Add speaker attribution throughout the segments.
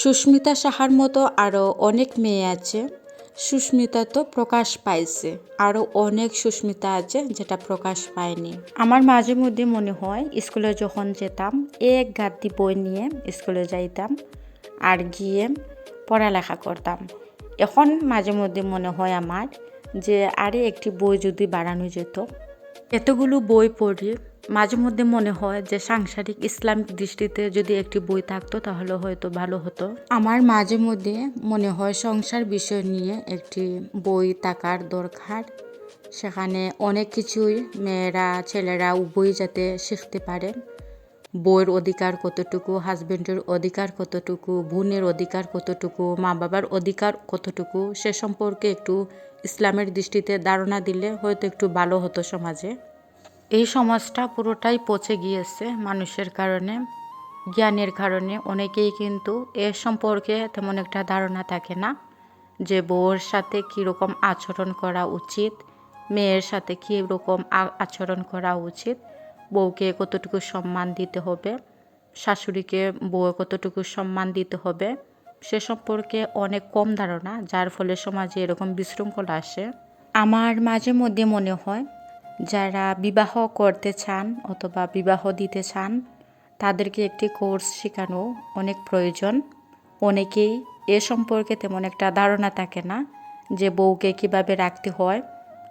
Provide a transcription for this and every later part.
Speaker 1: সুস্মিতা সাহার মতো আরও অনেক মেয়ে আছে। সুস্মিতা তো প্রকাশ পাইছে। আরও অনেক সুস্মিতা আছে যেটা প্রকাশ পায়নি। আমার মাঝে মধ্যে মনে হয় স্কুলে যখন যেতাম, এক গাদ্দি বই নিয়ে স্কুলে যাইতাম আর গিয়ে পড়ালেখা করতাম। এখন মাঝে মধ্যে মনে হয় আমার যে আরে একটি বই যদি বাড়ানো যেত এতগুলো বই পড়ি মাঝে মধ্যে মনে হয় যে সাংসারিক ইসলামিক দৃষ্টিতে যদি একটি বই থাকতো তাহলে হয়তো ভালো হতো। আমার মাঝে মধ্যে মনে হয় সংসার বিষয় নিয়ে একটি বই থাকার দরকার। সেখানে অনেক কিছুই মেয়েরা, ছেলেরা উভয়ই যাতে শিখতে পারে। বইয়ের অধিকার কতটুকু হাজবেন্ডের অধিকার কতটুকু, বোনের অধিকার কতটুকু মা বাবার অধিকার কতটুকু, সে সম্পর্কে একটু ইসলামের দৃষ্টিতে ধারণা দিলে হয়তো একটু ভালো হতো সমাজে। এই সমাজটা পুরোটাই পচে গিয়েছে মানুষের কারণে, জ্ঞানের কারণে। অনেকেই কিন্তু এ সম্পর্কে তেমন একটা ধারণা থাকে না যে বউয়ের সাথে কীরকম আচরণ করা উচিত, মেয়ের সাথে কীরকম আচরণ করা উচিত, বউকে কতটুকু সম্মান দিতে হবে, শাশুড়িকে বউ কতটুকু সম্মান দিতে হবে, সে সম্পর্কে অনেক কম ধারণা, যার ফলে সমাজে এরকম বিশৃঙ্খলা আসে। আমার মাঝে মধ্যে মনে হয় যারা বিবাহ করতে চান অথবা বিবাহ দিতে চান, তাদেরকে একটি কোর্স শেখানো অনেক প্রয়োজন। অনেকেই এ সম্পর্কে তেমন একটা ধারণা থাকে না যে বউকে কীভাবে রাখতে হয়,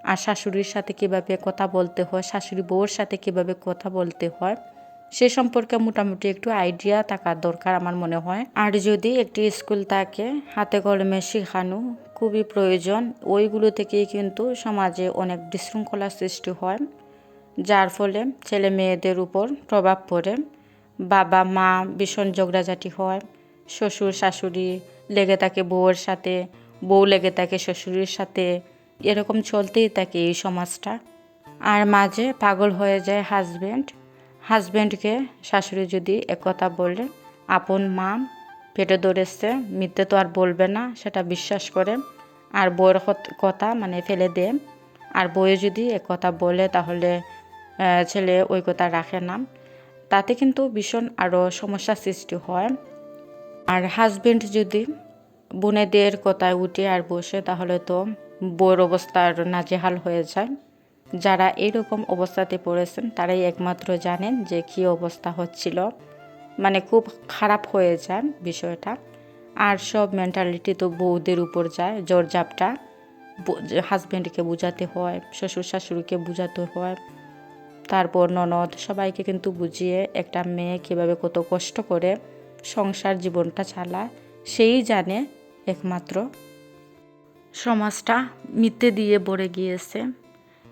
Speaker 1: আর শাশুড়ির সাথে কীভাবে কথা বলতে হয়, শাশুড়ি বউর সাথে কীভাবে কথা বলতে হয়। সে সম্পর্কে মোটামুটি একটু আইডিয়া থাকার দরকার আমার মনে হয়। আর যদি একটি স্কুল থাকে, হাতে কলমে শেখানো খুবই প্রয়োজন। ওইগুলো থেকেই কিন্তু সমাজে অনেক বিশৃঙ্খলা সৃষ্টি হয়, যার ফলে ছেলে মেয়েদের উপর প্রভাব পড়ে। বাবা, মা ভীষণ ঝগড়াঝাটি হয়, শ্বশুর, শাশুড়ি লেগে থাকে বউয়ের সাথে, বউ লেগে থাকে শ্বশুরের সাথে। এরকম চলতেই থাকে এই সমাজটা। আর মাঝে পাগল হয়ে যায় হাজব্যান্ড হাজব্যান্ডকে শাশুড়ি যদি একথা বলে, আপন মা পেটে ধরেছে মিথ্যে তো আর বলবে না, সেটা বিশ্বাস করে। আর বইয়ের কথা মানে ফেলে দে। আর বইয়ে যদি এ কথা বলে তাহলে ছেলে ওই কথা রাখে না। তাতে কিন্তু ভীষণ আরও সমস্যা সৃষ্টি হয়। আর হাজব্যান্ড যদি বোনেদের কথায় উঠে আর বসে, তাহলে তো বইয়ের অবস্থা আর নাজেহাল হয়ে যায়। যারা এরকম অবস্থাতে পড়েছেন, তারাই একমাত্র জানেন যে কী অবস্থা হচ্ছিল। মানে খুব খারাপ হয়ে যায় বিষয়টা। আর সব মেন্টালিটি তো বউদের উপর যায় জোর জাপটা হাজব্যান্ডকে বোঝাতে হয় শ্বশুর শাশুড়িকে বোঝাতে হয়। তারপর ননদ সবাইকে কিন্তু বুঝিয়ে একটা মেয়ে কীভাবে কত কষ্ট করে সংসার জীবনটা চালায়, সেই জানে একমাত্র সমাজটা মিথ্যে দিয়ে ভরে গিয়েছে।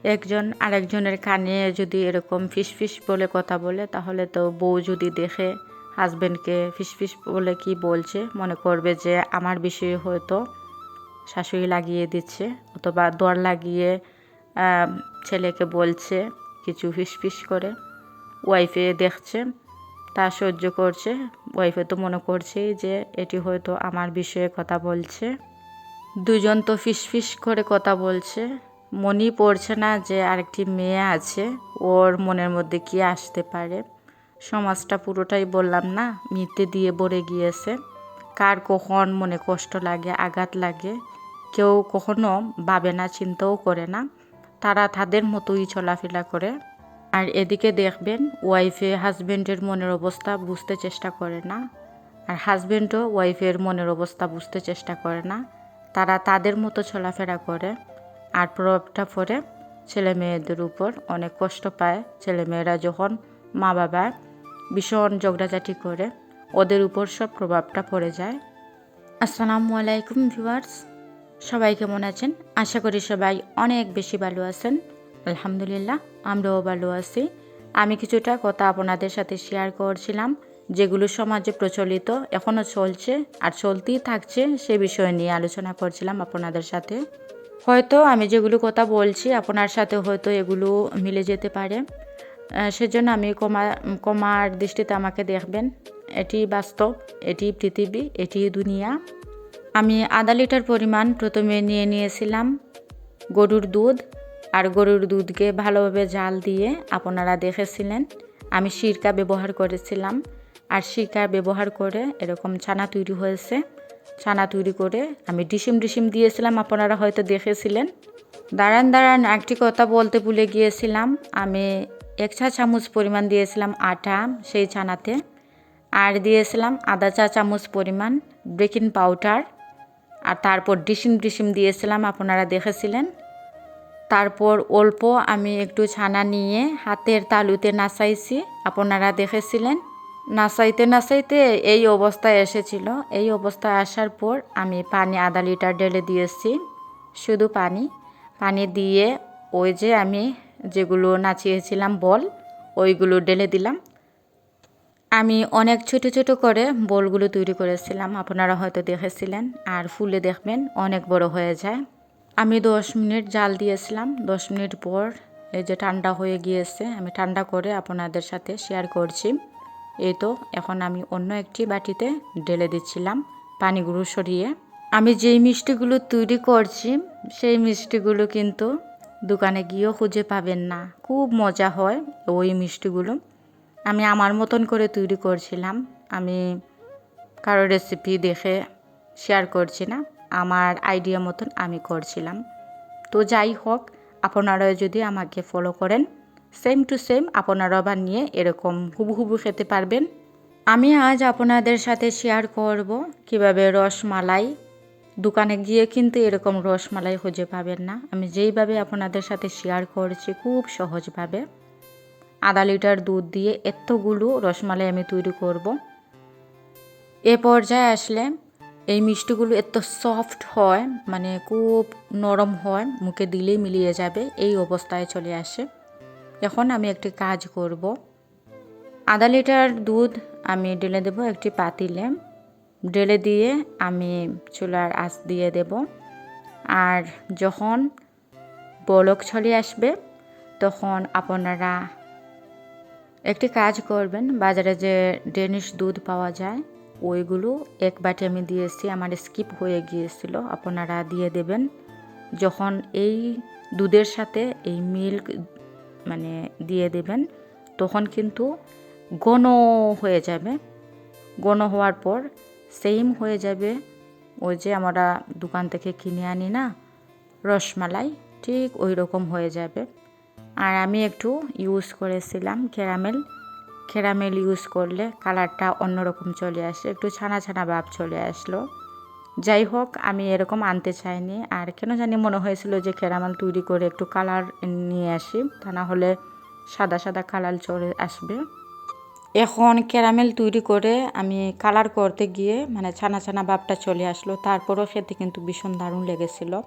Speaker 1: একজন আরেকজনের কানে যদি এরকম ফিস ফিস বলে কথা বলে, তাহলে তো বউ যদি দেখে হাজব্যান্ডকে ফিস বলে কি বলছে, মনে করবে যে আমার বিষয়ে হয়তো শাশুড়ি লাগিয়ে দিচ্ছে অথবা দর লাগিয়ে ছেলেকে বলছে কিছু ফিস করে। ওয়াইফে দেখছে, তা সহ্য করছে। ওয়াইফে তো মনে করছেই যে এটি হয়তো আমার বিষয়ে কথা বলছে। দুজন তো ফিস করে কথা বলছে। মনেই পড়ছে না যে আরেকটি মেয়ে আছে, ওর মনের মধ্যে কি আসতে পারে। সমাজটা পুরোটাই বললাম না, মিথ্যে দিয়ে ভরে গিয়েছে। কার কখন মনে কষ্ট লাগে, আঘাত লাগে, কেউ কখনো ভাবে না, চিন্তাও করে না। তারা তাদের মতোই চলাফেরা করে। আর এদিকে দেখবেন ওয়াইফে হাজব্যান্ডের মনের অবস্থা বুঝতে চেষ্টা করে না। আর হাজব্যান্ডও ওয়াইফের মনের অবস্থা বুঝতে চেষ্টা করে না। তারা তাদের মতো চলাফেরা করে। আর প্রভাবটা পড়ে ছেলে মেয়েদের উপর। অনেক কষ্ট পায় ছেলে মেয়েরা যখন মা বাবা ভীষণ ঝগড়াঝাটি করে। ওদের উপর সব প্রভাবটা পড়ে যায়। আসসালামু আলাইকুম ভিউয়ার্স, সবাই কেমন আছেন? আশা করি সবাই অনেক বেশি ভালো আছেন। আলহামদুলিল্লাহ, আমরাও ভালো আছি। আমি কিছুটা কথা আপনাদের সাথে শেয়ার করছিলাম, যেগুলো সমাজে প্রচলিত এখনও চলছে আর চলতেই থাকছে সে বিষয় নিয়ে আলোচনা করছিলাম আপনাদের সাথে। হয়তো আমি যেগুলো কথা বলছি, আপনার সাথে হয়তো এগুলো মিলে যেতে পারে। সেজন্য আমি কমা কমার দৃষ্টিতে আমাকে দেখবেন। এটি বাস্তব, এটি পৃথিবী, এটি দুনিয়া। আমি আধা লিটার পরিমাণ প্রথমে নিয়ে নিয়েছিলাম গরুর দুধ, আর গরুর দুধকে ভালোভাবে জাল দিয়ে আপনারা দেখেছিলেন। আমি সিরকা ব্যবহার করেছিলাম, আর শিকা ব্যবহার করে এরকম ছানা তৈরি হয়েছে। ছানা তৈরি করে আমি ডিসিম ডিসিম দিয়েছিলাম, আপনারা হয়তো দেখেছিলেন। দাঁড়ান দাঁড়ান, একটি কথা বলতে ভুলে গিয়েছিলাম। আমি এক চা চামচ পরিমাণ দিয়েছিলাম আটা সেই ছানাতে। আর দিয়েছিলাম আধা চা চামচ পরিমাণ বেকিং পাউডার। আর তারপর ডিসিম ডিসিম দিয়েছিলাম, আপনারা দেখেছিলেন। তারপর অল্প আমি একটু ছানা নিয়ে হাতের তালুতে নাচাইছি, আপনারা দেখেছিলেন। নাচাইতে নাচাইতে এই অবস্থায় এসেছিল। এই অবস্থায় আসার পর আমি পানি আধা লিটার ঢেলে দিয়েছি, শুধু পানি। পানি দিয়ে ওই যে আমি যেগুলো নাচিয়েছিলাম বল, ওইগুলো ঢেলে দিলাম। আমি অনেক ছোট ছোট করে বলগুলো তৈরি করেছিলাম, আপনারা হয়তো দেখেছিলেন, আর ফুলে দেখবেন, অনেক বড় হয়ে যায়। আমি দশ মিনিট জাল দিয়েছিলাম, দশ মিনিট পর এই যে ঠান্ডা হয়ে গিয়েছে, আমি ঠান্ডা করে আপনাদের সাথে শেয়ার করছি। এই তো, এখন আমি অন্য একটি বাটিতে ঢেলে দিচ্ছিলাম, পানিগুলো সরিয়ে। আমি যেই মিষ্টিগুলো তৈরি করছি, সেই মিষ্টিগুলো কিন্তু দোকানে গিয়েও খুঁজে পাবেন না। খুব মজা হয় ওই মিষ্টিগুলো। আমি আমার মতন করে তৈরি করছিলাম। আমি কারও রেসিপি দেখে শেয়ার করছি না। আমার আইডিয়া মতন আমি করছিলাম। তো যাই হোক, আপনারা যদি আমাকে ফলো করেন সেম টু সেম আপনারা বানিয়ে এরকম হুবু হুবু খেতে পারবেন। আমি আজ আপনাদের সাথে শেয়ার করব কীভাবে রসমালাই দোকানে গিয়ে কিন্তু এরকম রসমালাই খুঁজে পাবেন না। আমি যেইভাবে আপনাদের সাথে শেয়ার করছি খুব সহজভাবে। আধা লিটার দুধ দিয়ে এতগুলো রসমালাই আমি তৈরি করব। এ পর্যায়ে আসলে এই মিষ্টিগুলো এত সফট হয় মানে খুব নরম হয়, মুখে দিলেই মিলিয়ে যাবে, এই অবস্থায় চলে আসে। এখন আমি একটি কাজ করব। আধা লিটার দুধ আমি ঢেলে দেব একটি পাতিলে। ঢেলে দিয়ে আমি চুলার আঁচ দিয়ে দেব। আর যখন বলক চলে আসবে, তখন আপনারা একটি কাজ করবেন, বাজারে যে ডেনিশ দুধ পাওয়া যায়, ওইগুলো এক বাটি আমি দিয়েছি, আমার স্কিপ হয়ে গিয়েছিল, আপনারা দিয়ে দেবেন। যখন এই দুধের সাথে এই মিল্ক মানে দিয়ে দেবেন, তখন কিন্তু ঘন হয়ে যাবে। ঘন হওয়ার পর সেম হয়ে যাবে। ওই যে আমরা দোকান থেকে কিনে আনি না, রসমালাই, ঠিক ওই রকম হয়ে যাবে। আর আমি একটু ইউজ করেছিলাম ক্যারামেল ক্যারামেল ইউজ করলে কালারটা অন্যরকম চলে আসে, একটু ছানা ছানা ভাব চলে আসলো। যাই হোক, আমি এরকম আনতে চাইনি। আর কেন জানি মনে হয়েছিল যে ক্যারামেল তৈরি করে একটু কালার নিয়ে আসি, তা না হলে সাদা সাদা কালার চলে আসবে। এখন ক্যারামেল তৈরি করে আমি কালার করতে গিয়ে মানে ছানা ছানা ভাবটা চলে আসলো। তারপরও খেতে কিন্তু ভীষণ দারুণ লেগেছিল।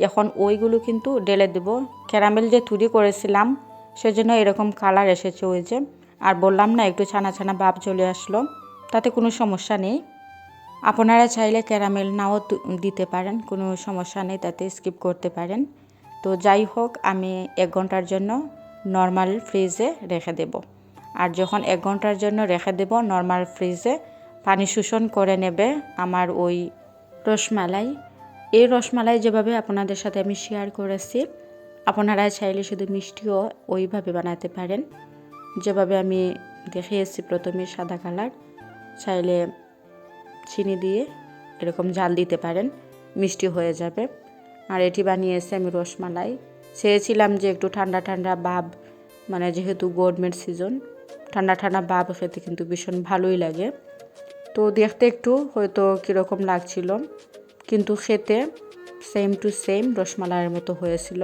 Speaker 1: এখন ওইগুলো কিন্তু ঢেলে দেব। ক্যারামেল যে তৈরি করেছিলাম, সেজন্য এরকম কালার এসেছে ওই যে। আর বললাম না, একটু ছানা ছানা ভাব চলে আসলো। তাতে কোনো সমস্যা নেই। আপনারা চাইলে ক্যারামেল নাও দিতে পারেন। কোনো সমস্যা নেই, তাতে স্কিপ করতে পারেন। তো যাই হোক, আমি এক ঘণ্টার জন্য নর্মাল ফ্রিজে রেখে দেব। আর যখন এক ঘণ্টার জন্য রেখে দেব নর্মাল ফ্রিজে পানি শোষণ করে নেবে আমার ওই রসমালাই। এই রসমালাই যেভাবে আপনাদের সাথে আমি শেয়ার করেছি, আপনারা চাইলে শুধু মিষ্টিও ওইভাবে বানাতে পারেন। যেভাবে আমি দেখিয়েছি প্রথমে সাদা কালার, চাইলে চিনি দিয়ে এরকম জাল দিতে পারেন, মিষ্টি হয়ে যাবে। আর এটি বানিয়েছি আমি রসমালাই। চেয়েছিলাম যে একটু ঠান্ডা ঠান্ডা বাব মানে যেহেতু গরমের সিজন ঠান্ডা ঠান্ডা বাব খেতে কিন্তু ভীষণ ভালোই লাগে। তো দেখতে একটু হয়তো কীরকম লাগছিল। কিন্তু খেতে সেম টু সেম রসমালাইয়ের মতো হয়েছিল।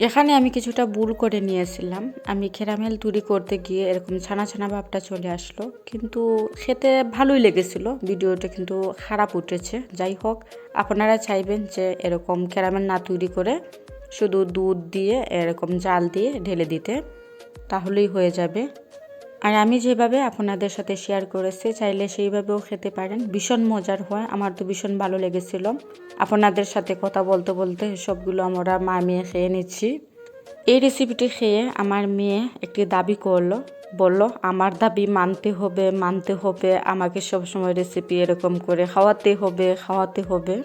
Speaker 1: এখানে আমি কিছুটা বুল করে নিয়েছিলাম। আমি খেরামেল তৈরি করতে গিয়ে এরকম ছানা ছানা ভাবটা চলে আসলো। কিন্তু খেতে ভালোই লেগেছিল। ভিডিওটা কিন্তু খারাপ উঠেছে। যাই হোক, আপনারা চাইবেন যে এরকম ক্যারামেল না তৈরি করে শুধু দুধ দিয়ে, এরকম জাল দিয়ে ঢেলে দিতে। তাহলেই হয়ে যাবে। আর আমি যেভাবে আপনাদের সাথে শেয়ার করেছি, চাইলে সেইভাবেও খেতে পারেন। ভীষণ মজার হয়, আমার তো ভীষণ ভালো লেগেছিল। আপনাদের সাথে কথা বলতে বলতে সবগুলো আমরা মা মেয়ে খেয়ে নিচ্ছি। এই রেসিপিটি খেয়ে আমার মেয়ে একটি দাবি করল, বলল, আমার দাবি মানতে হবে মানতে হবে, আমাকে সবসময় রেসিপি এরকম করে খাওয়াতে হবে খাওয়াতে হবে।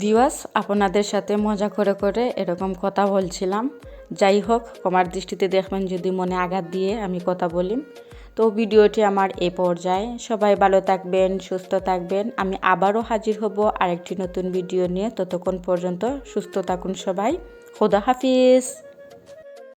Speaker 1: ভিওয়াস আপনাদের সাথে মজা করে করে এরকম কথা বলছিলাম। যাই হোক আমার দৃষ্টিতে দেখবেন যদি মনে আঘাত দিয়ে আমি কথা বলি। তো ভিডিওটি আমার এ পর্যায়ে। সবাই ভালো থাকবেন, সুস্থ থাকবেন। আমি আবারও হাজির হব আরেকটি নতুন ভিডিও নিয়ে। ততক্ষণ পর্যন্ত সুস্থ থাকুন সবাই। খোদা হাফিজ।